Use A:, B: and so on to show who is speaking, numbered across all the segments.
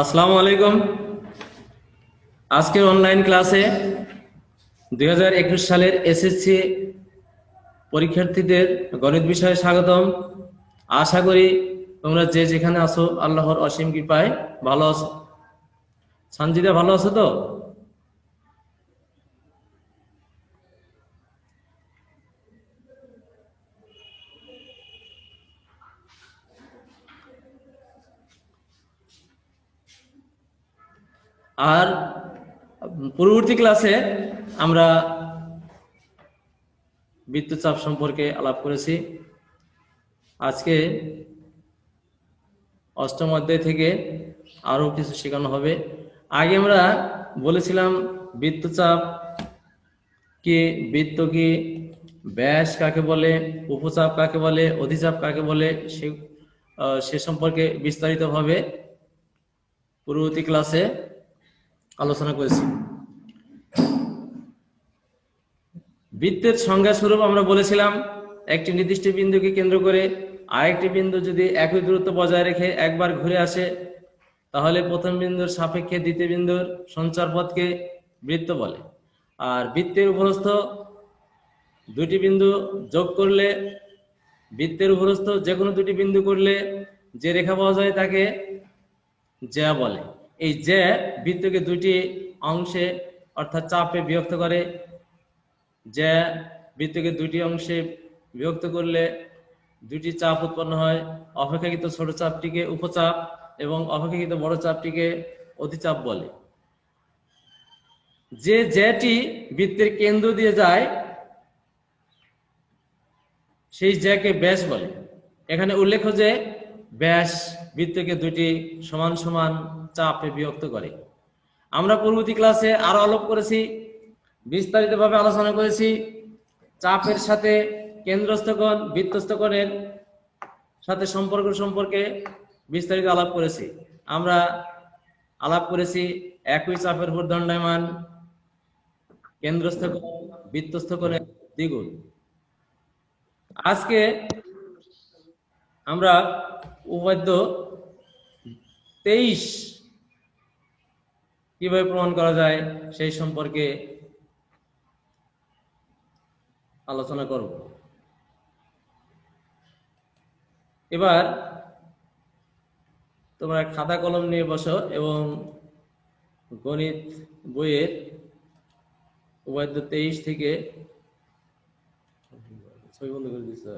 A: আসসালামু আলাইকুম। আজকের অনলাইন ক্লাসে দু হাজার একুশ সালের এসএসসি পরীক্ষার্থীদের গণিত বিষয়ে স্বাগতম। আশা করি তোমরা যে যেখানে আছো, আল্লাহর অসীম কৃপায় ভালো আছো। সঞ্জিদা ভালো আছো তো? আর পরবর্তী ক্লাসে আমরা বৃত্তচাপ সম্পর্কে আলাপ করেছি। আজকে অষ্টম অধ্যায় থেকে আরও কিছু শেখানো হবে। আগে আমরা বলেছিলাম বৃত্তচাপ কি বৃত্ত কি ব্যাস কাকে বলে, উপচাপ কাকে বলে, অধিচাপ কাকে বলে, সে সম্পর্কে বিস্তারিতভাবে পূর্ববর্তী ক্লাসে আলোচনা করেছি। বৃত্তের সংজ্ঞা স্বরূপ আমরা বলেছিলাম, একটি নির্দিষ্ট বিন্দুকে কেন্দ্র করে আরেকটি বিন্দু যদি একই দূরত্ব বজায় রেখে একবার ঘুরে আসে, তাহলে প্রথম বিন্দুর সাপেক্ষে দ্বিতীয় বিন্দুর সঞ্চার পথকে বৃত্ত বলে। আর বৃত্তের উপরস্থ দুটি বিন্দু যোগ করলে, বৃত্তের উপরস্থ যে কোনো দুটি বিন্দু করলে যে রেখা পাওয়া যায় তাকে জ্যা বলে। এই জ্যা বৃত্তকে দুটি অংশে অর্থাৎ চাপে বিভক্ত করে জ্যা বৃত্তকে দুটি অংশে বিভক্ত করলে দুটি চাপ উৎপন্ন হয়। অপেক্ষাকৃত ছোট চাপটিকে উপচাপ এবং অপেক্ষাকৃত বড় চাপটিকে অধিচাপ বলে। যে জ্যাটি বৃত্তের কেন্দ্র দিয়ে যায়, সেই জ্যাকে ব্যাস বলে। এখানে উল্লেখ্য যে ব্যাস বৃত্তকে দুটি সমান সমান চাপে বিভক্ত করে। আমরা পূর্ববর্তী ক্লাসে আরও আলোপ করেছি, বিস্তারিতভাবে আলোচনা করেছি। চাপের সাথে কেন্দ্রস্থ কোণ বৃত্তস্থ কোণের সাথে সম্পর্ক সম্পর্কে বিস্তারিত আলাপ করেছি। আমরা আলাপ করেছি একই চাপের উপর দণ্ডায়মান কেন্দ্রস্থ কোণ বৃত্তস্থ কোণের দ্বিগুণ। আজকে আমরা উপাদ্য তেইশ। কীভাবে প্রমাণ করা যায় সেই সম্পর্কে আলোচনা করব। এবার তোমরা খাতা কলম নিয়ে বসো এবং গণিত বইয়ের উপাদ্য তেইশ থেকে ছবি বন্ধ করে দিচ্ছে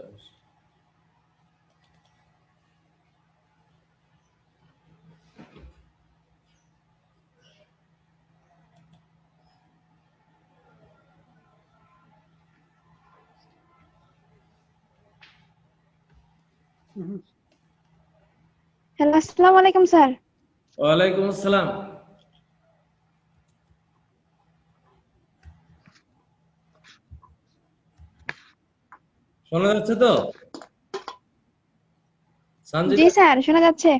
B: হ্যালো আসসালামু আলাইকুম স্যার।
A: ওয়ালাইকুম আসসালাম। শোনা যাচ্ছে তো?
B: জি স্যার শোনা যাচ্ছে।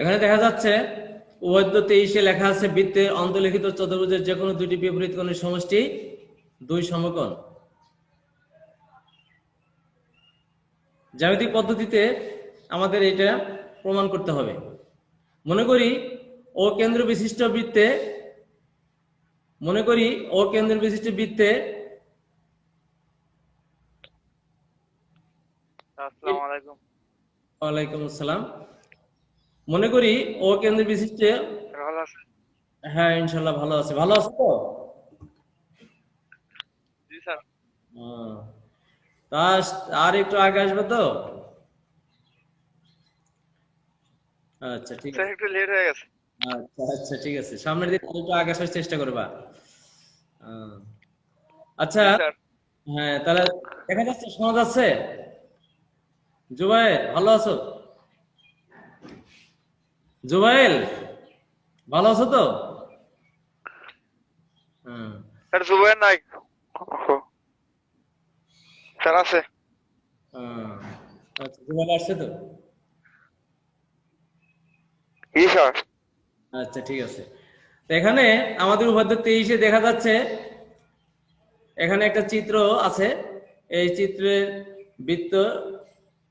A: এখানে দেখা যাচ্ছে উভদ্য তেইশে লেখা আছে বৃত্তের অন্তর্লিখিত চতুর্ভুজের যে কোনো দুটি বিপরীত কোণের সমষ্টি দুই সমকোণ। জ্যামিতিক পদ্ধতিতে আমাদের এটা প্রমাণ করতে হবে। মনে করি ও কেন্দ্র বিশিষ্ট বৃত্তে মনে করি ও কেন্দ্র বিশিষ্ট বৃত্তে
C: আসসালামু আলাইকুম।
A: ওয়ালাইকুম আসসালাম। মনে করি ও কেন্দ্র বিশিষ্টে হ্যাঁ ইনশাল্লাহ ভালো আছে। ভালো আছে তো? আর একটু আগে আসবে তো? আচ্ছা ঠিক আছে।
C: একটু লেট হয়ে গেছে।
A: আচ্ছা আচ্ছা ঠিক আছে। সামনের দিকে একটু আগে আসার চেষ্টা করবা। আচ্ছা হ্যাঁ তাহলে দেখা যাচ্ছে শোনা যাচ্ছে জুবাইল ভালো আছো? জুবাইল ভালো আছো তো?
C: স্যার জুবাইর নাই। স্যার আছে।
A: আচ্ছা জুবাইল আসছে তো?
C: স্যার।
A: আচ্ছা ঠিক আছে। এখানে আমাদের উপাধ্য তেইশে দেখা যাচ্ছে এখানে একটা চিত্র আছে। এই চিত্রের বৃত্ত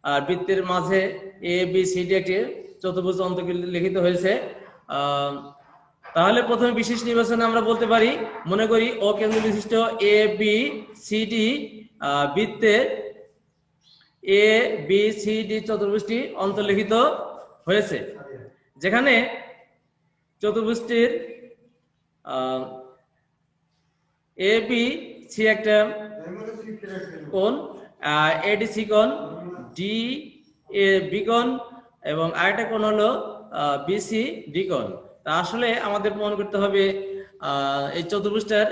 A: আর বৃত্তের মাঝে এ বি সি ডি একটি চতুর্ভুজ লিখিত হয়েছে তাহলে প্রথমে বিশেষ নির্বাচনে আমরা বলতে পারি, মনে করি ও কেন্দ্র বিশিষ্ট এ বি সি ডি বৃত্তের এ বি সি ডি চতুর্ভুজটি অন্তর্লিখিত হয়েছে। যেখানে চতুর্ভুজটির এ বি সি একটা কোণ এডিসি কোণ ডি এ বি এবং আরেকটা কোণ হলো বিসি ডি কোণ। তা আসলে আমাদের প্রমাণ করতে হবে এই চতুর্ভুজটার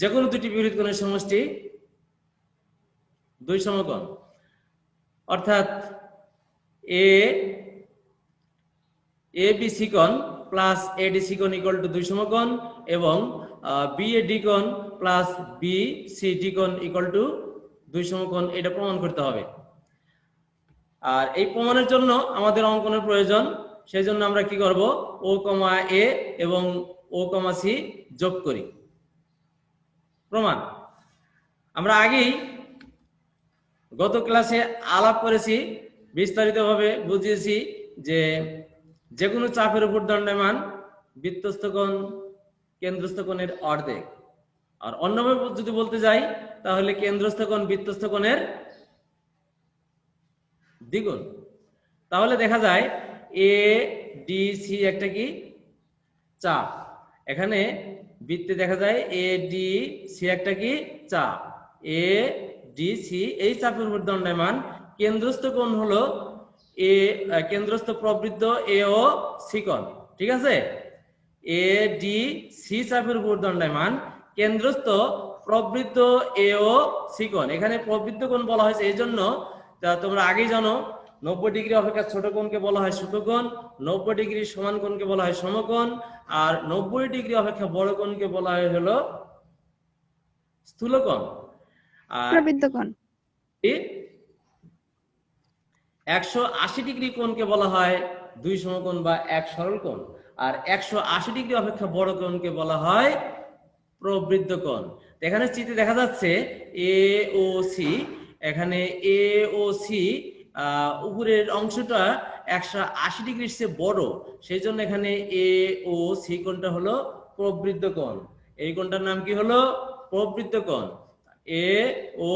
A: যে কোনো দুটি বিপরীত কোণের সমষ্টি দুই সমকোণ। অর্থাৎ এ এ বি সিকন প্লাস এ ডি সিকন ইকুয়াল টু দুই সমকোণ এবং বি এ ডি কোণ প্লাস বি সি ডি কোণ ইকুয়াল টু দুই সমকোণ। এটা প্রমাণ করতে হবে। আর এই প্রমাণের জন্য আমাদের অঙ্কনের প্রয়োজন সেই জন্য আমরা কি করব? ও কমা এ এবং ও কমা সি যোগ করি। প্রমাণ। আমরা আগেই গত ক্লাসে আলাপ করেছি, বিস্তারিতভাবে বুঝিয়েছি যে যে কোনো চাপের উপর দণ্ডমান বৃত্তস্থ কোণ কেন্দ্রস্থ কোণের অর্ধেক। আর অন্যভাবে যদি বলতে যাই, তাহলে কেন্দ্রস্থ কোণ বৃত্তস্থ কোণের দ্বিগুণ। তাহলে দেখা যায় এ ডি সি একটা কি? চাপ এখানে বৃত্তে দেখা যায় এ ডি সি একটা কি? চাপ এ ডি সি এই চাপের উপর দণ্ডায়মান কেন্দ্রস্থ কোণ হলো এ কেন্দ্রস্থ প্রবৃদ্ধ এ ও সি কোণ, ঠিক আছে? এ ডি সি চাপের উপর দণ্ডায়মান কেন্দ্রস্থ প্রবৃদ্ধ এ ও সি কোণ। এখানে প্রবৃদ্ধ কোণ বলা হয়েছে, এই জন্য তা তোমরা আগেই জানো নব্বই ডিগ্রি অপেক্ষা ছোট কোণকে বলা হয় সূক্ষ্মকোণ নব্বই ডিগ্রি সমান কোণকে বলা হয় সমকোণ আর নব্বই ডিগ্রি অপেক্ষা বড় কোণকে বলা হয় হলো স্থূলকোণ। আর একশো আশি ডিগ্রি কোণকে বলা হয় দুই সমকোণ বা এক সরল কোণ আর একশো আশি ডিগ্রি অপেক্ষা বড় কোণকে বলা হয় প্রবৃদ্ধ কোণ। এখানে চিত্রে দেখা যাচ্ছে এ ও সি এখানে এ ও সি উপরের অংশটা একশো আশি ডিগ্রির চেয়ে বড়। সেই জন্য এখানে এ ও সি কোণটা হলো প্রবৃদ্ধ কোণ। এই কোণটার নাম কি হলো? প্রবৃদ্ধ কোণ। এ ও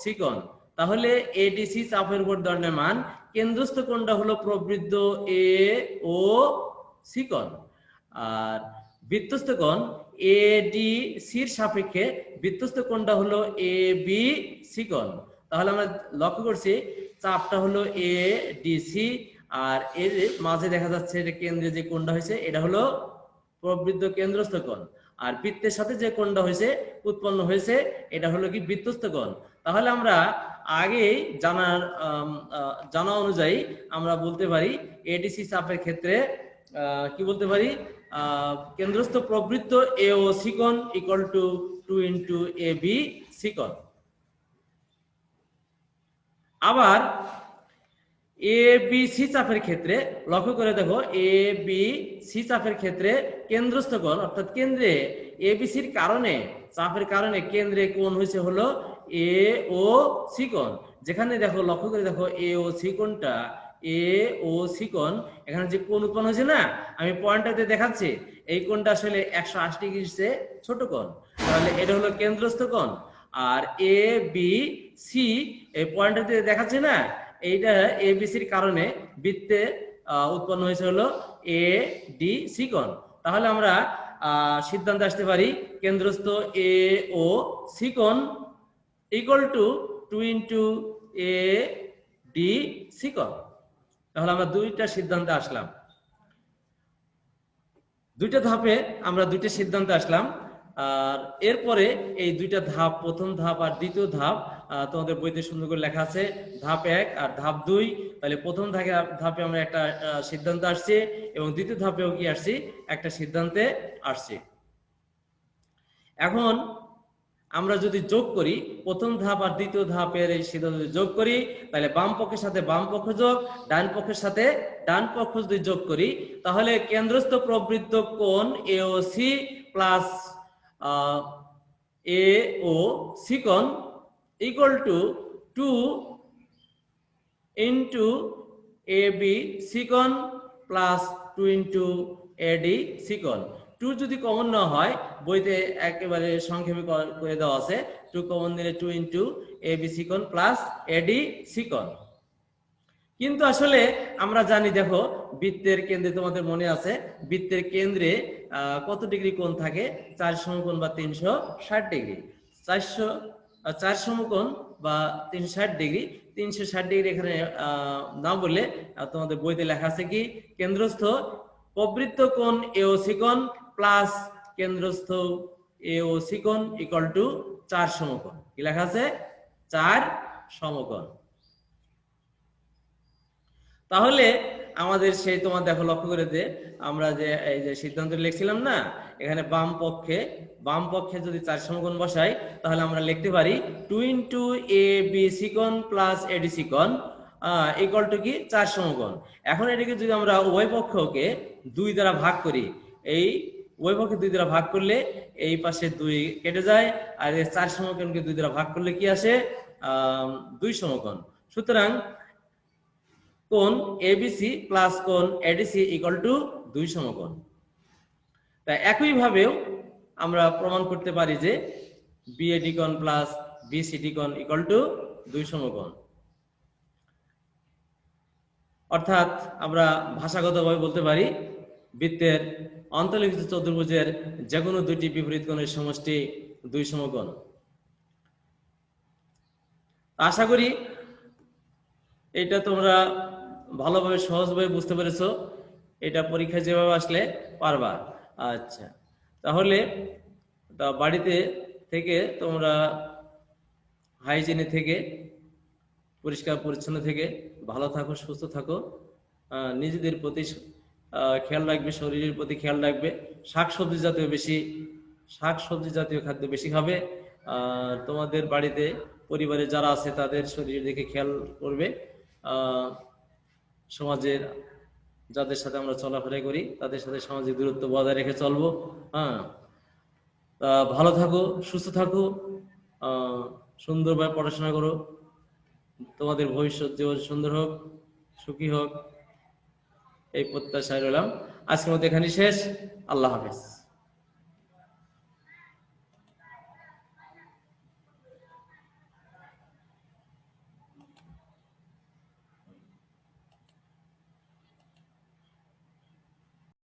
A: সি কোণ। তাহলে এডিসি চাপের উপর দণ্ডায়মান কেন্দ্রস্থ কোণটা হলো প্রবৃদ্ধ এ ও সি কোণ। আর বৃত্তস্থ কোণ এ ডি সির সাপেক্ষে বৃত্তস্থ কোণটা হলো এ বি সি কোণ। তাহলে আমরা লক্ষ্য করছি চাপটা হলো এ ডি সি আর এর মাঝে দেখা যাচ্ছে এটা কেন্দ্রে যে কোণটা হয়েছে, এটা হলো প্রবৃদ্ধ কেন্দ্রস্থ কোণ। আর বৃত্তের সাথে যে কোণটা হয়েছে, উৎপন্ন হয়েছে, এটা হলো কি বৃত্তস্থ কোণ। তাহলে আমরা আগেই জানার জানা অনুযায়ী আমরা বলতে পারি এডিসি চাপের ক্ষেত্রে কি বলতে পারি? কেন্দ্রস্থ প্রবৃত্ত A O সিকন equal to two into A B সিকন আবার এ বি সি চাপের ক্ষেত্রে লক্ষ্য করে দেখো এ বি সি চাপের ক্ষেত্রে কেন্দ্রস্থ কোণ অর্থাৎ কেন্দ্রে এ বি সির কারণে, চাপের কারণে কেন্দ্রে কোণ হয়েছে হলো এ ও সি কোণ। যেখানে দেখো, লক্ষ্য করে দেখো এ ও সি কোণটা এ ও সি কোণ, এখানে যে কোণ উৎপন্ন হয়েছে না, আমি পয়েন্টটাতে দেখাচ্ছি, এই কোণটা আসলে একশো আশি চেয়ে ছোট কোণ। তাহলে এটা হলো কেন্দ্রস্থ কোণ। আর এ বি সি এই পয়েন্টটাতে দেখাচ্ছে না? এইটা এ বি সির কারণে বৃত্তে উৎপন্ন হয়েছে হলো এ ডি সি কোণ। তাহলে আমরা সিদ্ধান্তে আসতে পারি কেন্দ্রস্থ এ ও সি কোণ equal to two into A D C কোণ। তাহলে আমরা দুইটা সিদ্ধান্তে আসলাম। দুইটা ধাপে আমরা দুইটা সিদ্ধান্তে আসলাম। আর এরপরে এই দুইটা ধাপ, প্রথম ধাপ আর দ্বিতীয় ধাপ তোমাদের বইতে সুন্দর করে লেখা আছে, ধাপ এক আর ধাপ দুই। তাহলে প্রথম ধাপে ধাপে আমরা একটা সিদ্ধান্ত আসছি এবং দ্বিতীয় ধাপেও কি আসছি? একটা সিদ্ধান্তে আসছি। এখন আমরা যদি যোগ করি, প্রথম ধাপ আর দ্বিতীয় ধাপের এই সিদ্ধান্ত যোগ করি, তাহলে বাম পক্ষের সাথে বাম পক্ষ যোগ, ডান পক্ষের সাথে ডান পক্ষ যদি যোগ করি, তাহলে কেন্দ্রস্থ প্রবৃত্ত O C plus A O C কোণ equal to two into A B সিকন plus two into A D সিকন। Two যদি কমন না হয়, বইতে একেবারে সংক্ষেপে করে দেওয়া আছে টু কমন দিলে টু ইন্টু এ বি সিকন প্লাস এডি সিকন। কিন্তু আসলে আমরা জানি, দেখো, বৃত্তের কেন্দ্রে তোমাদের মনে আছে, বৃত্তের কেন্দ্রে কত ডিগ্রি কোণ থাকে? চার সমকোণ বা তিনশো ষাট ডিগ্রি। চারশো চার সমকোণ বা তিনশো ষাট ডিগ্রি। তিনশো ষাট ডিগ্রি এখানে না বললে তোমাদের বইতে লেখা আছে কি? কেন্দ্রস্থ প্রবৃত্ত কোণ এও সিকোণ প্লাস কেন্দ্রস্থ এও সিকোণ ইকুয়াল টু চার সমকোণ। কি লেখা আছে? চার সমকোণ। তাহলে আমাদের সেই তোমার দেখো লক্ষ্য করে যে আমরা যে এই যে সিদ্ধান্ত লিখছিলাম না, এখানে বাম পক্ষে বাম পক্ষে যদি চার সমকোণ বসাই, তাহলে আমরা লিখতে পারি টু ইন্টু এ বি সিকন প্লাস এডি সিকন ইকুয়াল টু কি? চার সমকোণ। এখন এটাকে যদি আমরা উভয় পক্ষকে দুই দ্বারা ভাগ করি, এই উভয় পক্ষে দুই দ্বারা ভাগ করলে এই পাশে দুই কেটে যায়, আর চার সমকোণকে দুই দ্বারা ভাগ করলে কি আসে? দুই সমকোণ। সুতরাং কোণ এবিসি প্লাস কোন A D C equal to দুই সমকোণ। তাই একই ভাবেও আমরা প্রমাণ করতে পারি যে বিএডি কোণ প্লাস বিসিডি কোণ ইকুয়াল টু দুই সমকোণ। অর্থাৎ আমরা ভাষাগতভাবে বলতে পারি বৃত্তের অন্তর্লিখিত চতুর্ভুজের যে কোনো দুইটি বিপরীত কোণের সমষ্টি দুই সমকোণ। আশা করি এটা তোমরা ভালোভাবে, সহজভাবে বুঝতে পেরেছ, এটা পরীক্ষা যেভাবে আসলে পারবা। আচ্ছা তাহলে তা বাড়িতে থেকে তোমরা হাইজিনে থেকে, পরিষ্কার পরিচ্ছন্ন থেকে, ভালো থাকো, সুস্থ থাকো। নিজেদের প্রতি খেয়াল রাখবে, শরীরের প্রতি খেয়াল রাখবে। শাকসবজি জাতীয় বেশি, শাকসবজি জাতীয় খাদ্য বেশি খাবে। তোমাদের বাড়িতে পরিবারে যারা আছে তাদের শরীরের দিকে খেয়াল করবে। সমাজের, যাদের সাথে আমরা চলাফেরা করি, তাদের সাথে সামাজিক দূরত্ব বজায় রেখে চলবো হ্যাঁ। ভালো থাকো, সুস্থ থাকো সুন্দরভাবে পড়াশোনা করো। তোমাদের ভবিষ্যৎ জীবন সুন্দর হোক, সুখী হোক, এই প্রত্যাশায় রইলাম। আজকের মতো এখানে শেষ। আল্লাহ হাফেজ।